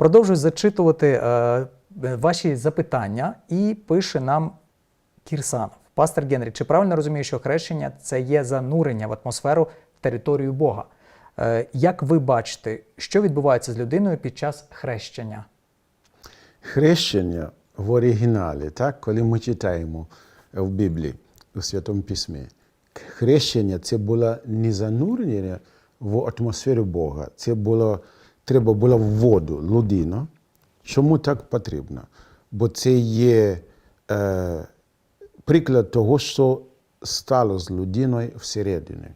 Продовжую зачитувати е, ваші запитання і пише нам Кірсанов. Пастор Генрі, чи правильно розумію, що хрещення це є занурення в атмосферу в територію Бога? Е, як ви бачите, що відбувається з людиною під час хрещення? Хрещення в оригіналі, так, коли ми читаємо в Біблії, у Святому Письмі, хрещення це було не занурення в атмосферу Бога. Це було, треба було в воду, людина. Чому так потрібно? Бо це є е, приклад того, що стало з людиною всередині.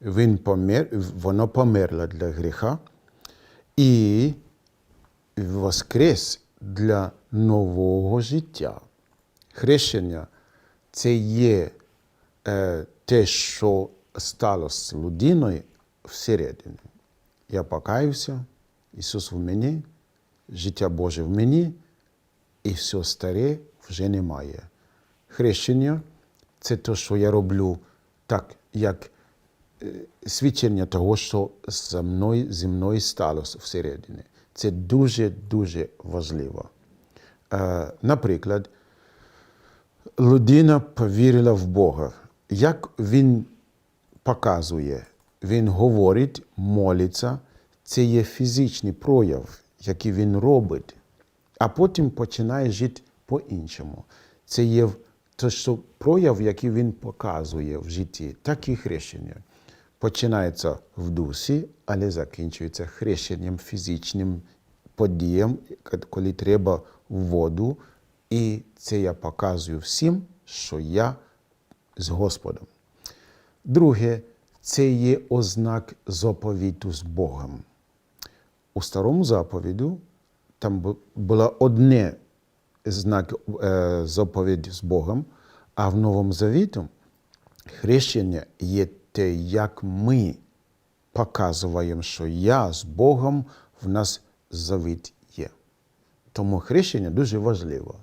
Він помер, воно померло для гріха і воскрес для нового життя. Хрещення це є е, те, що сталося з людиною всередині. Я покаюся, Ісус в мені, життя Боже в мені, і все старе вже немає. Хрещення це те, що я роблю так, як е, свідчення того, що за мною, зі мною сталося всередині. Це дуже-дуже важливо. Е, наприклад, людина повірила в Бога. Як він показує, він говорить, молиться, це є фізичний прояв, який він робить, а потім починає жити по-іншому. Це є те, що прояв, який він показує в житті, так і хрещення. Починається в дусі, але закінчується хрещенням фізичним подіям, коли треба в воду. І це я показую всім, що я з Господом. Друге, це є ознак заповіту з Богом. У старому заповіду там бу- було одне знак е, заповідь з Богом, а в Новому Завіті хрещення є те, як ми показуємо, що я з Богом в нас завіт є. Тому хрещення дуже важливо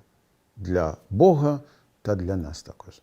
для Бога та для нас також.